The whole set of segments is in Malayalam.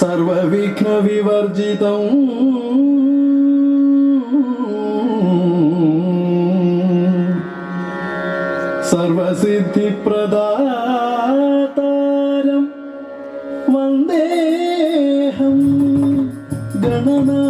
സർവവിഘ്നവിവർജിതം. സർവസിദ്ധിപ്രദാതാരം വന്ദേഹം ഗണനാ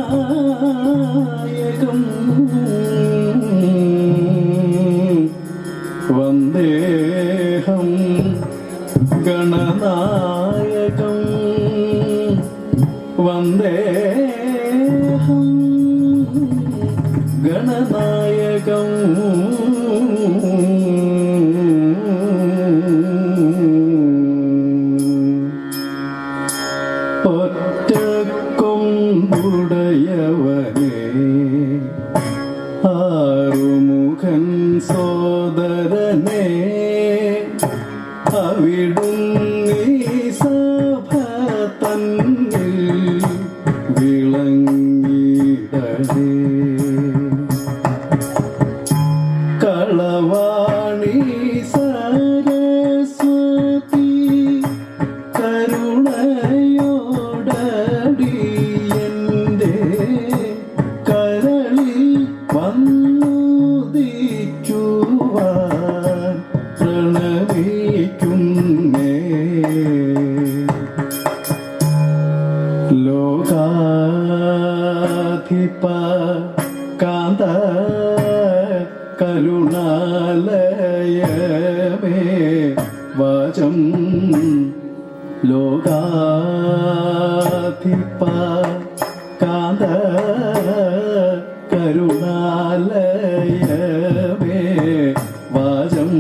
വചം ലോകാധിപ കാന്ത കരുണാലയമേ വചം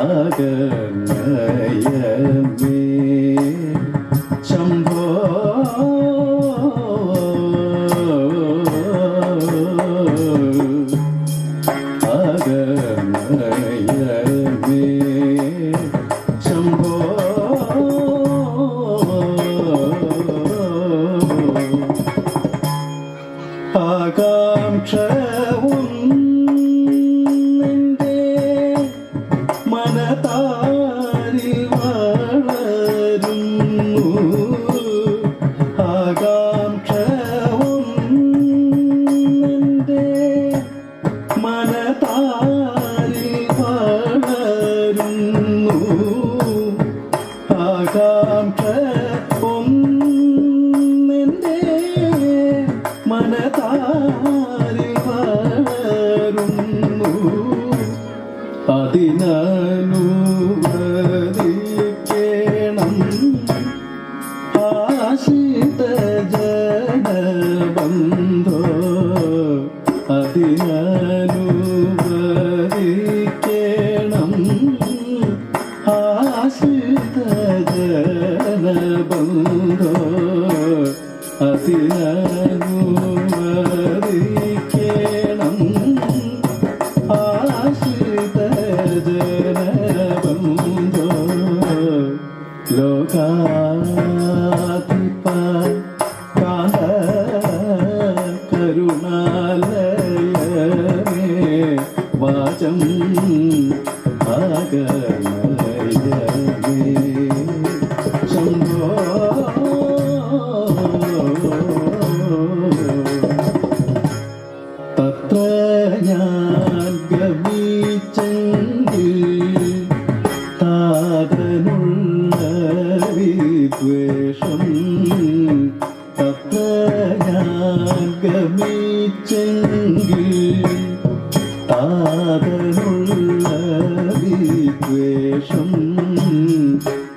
അകനയ താരിൽ വരുന്നു അതിനനുവദിക്കണം. ആശിത അതിന ஆகமயமே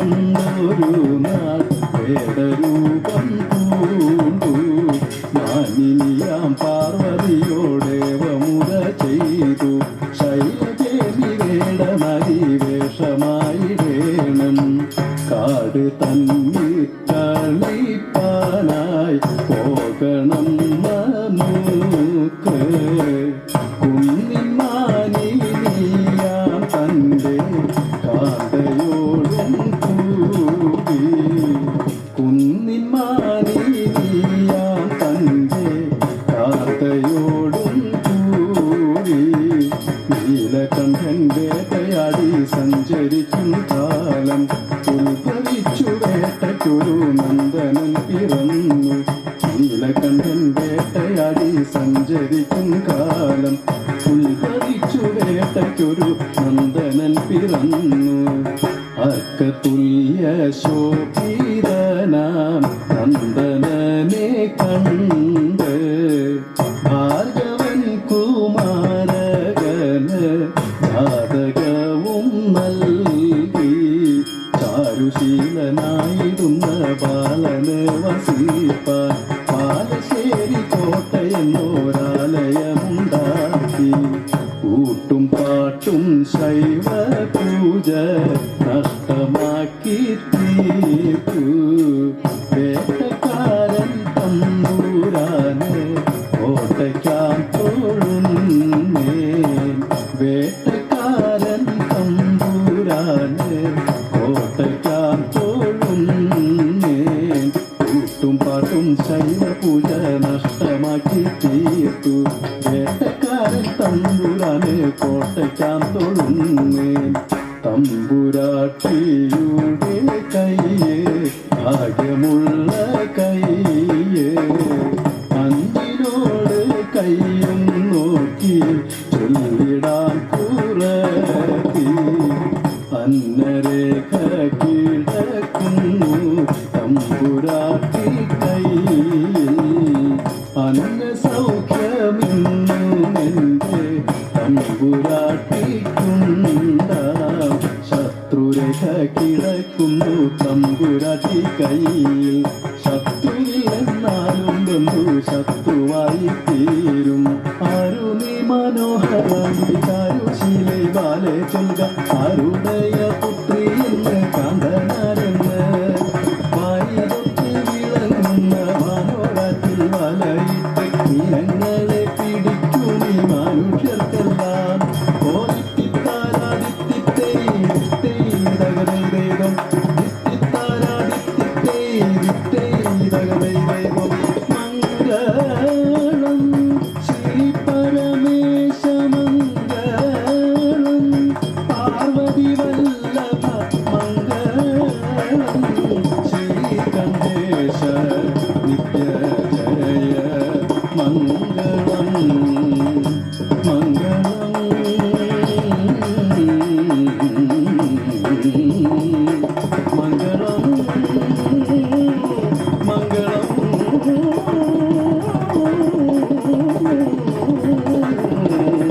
പണ്ടൊരു നാൾ വേദരൂപം പൂണ്ടു മാനിനിയാം പാർവതിയോടേവമുര ചെയ്തു. ശൈലജേവി വേടനരി വേഷമായിടേണം കാട് തന്നി കളിപ്പാനായി പോകണം നമുക്ക് വേട്ടയാടി സഞ്ചരിക്കും കാലം. ഉത്ഭവിച്ചു വേട്ടയ്ക്കൊരു നന്ദനൻ പിറന്നു. അക്കതുല്യ ശോഭീരനാം നന്ദനനെ കണ്ട്. കൂട്ടും പാട്ടും ശൈവ പൂജ നഷ്ടമാക്കി തീർത്തു. വേട്ടക്കാരൻ തമ്പൂരാനെ കോട്ടയ്ക്കാൻ കോട്ടയ്ക്കാൻ തൊഴുന്നേ. തമ്പുരാട്ടിയുടെ കൈയെ ഭാഗ്യമുള്ള കൈയെ. അന്തിനോട് കൈയും നോക്കി ചൊല്ലിടാൻ കുറത്തി അന്നരേഖ കിടക്കുന്നു കയ്യിൽ. ശത്രുവില്ലെന്നാലും ബന്ധു ശത്രുവായി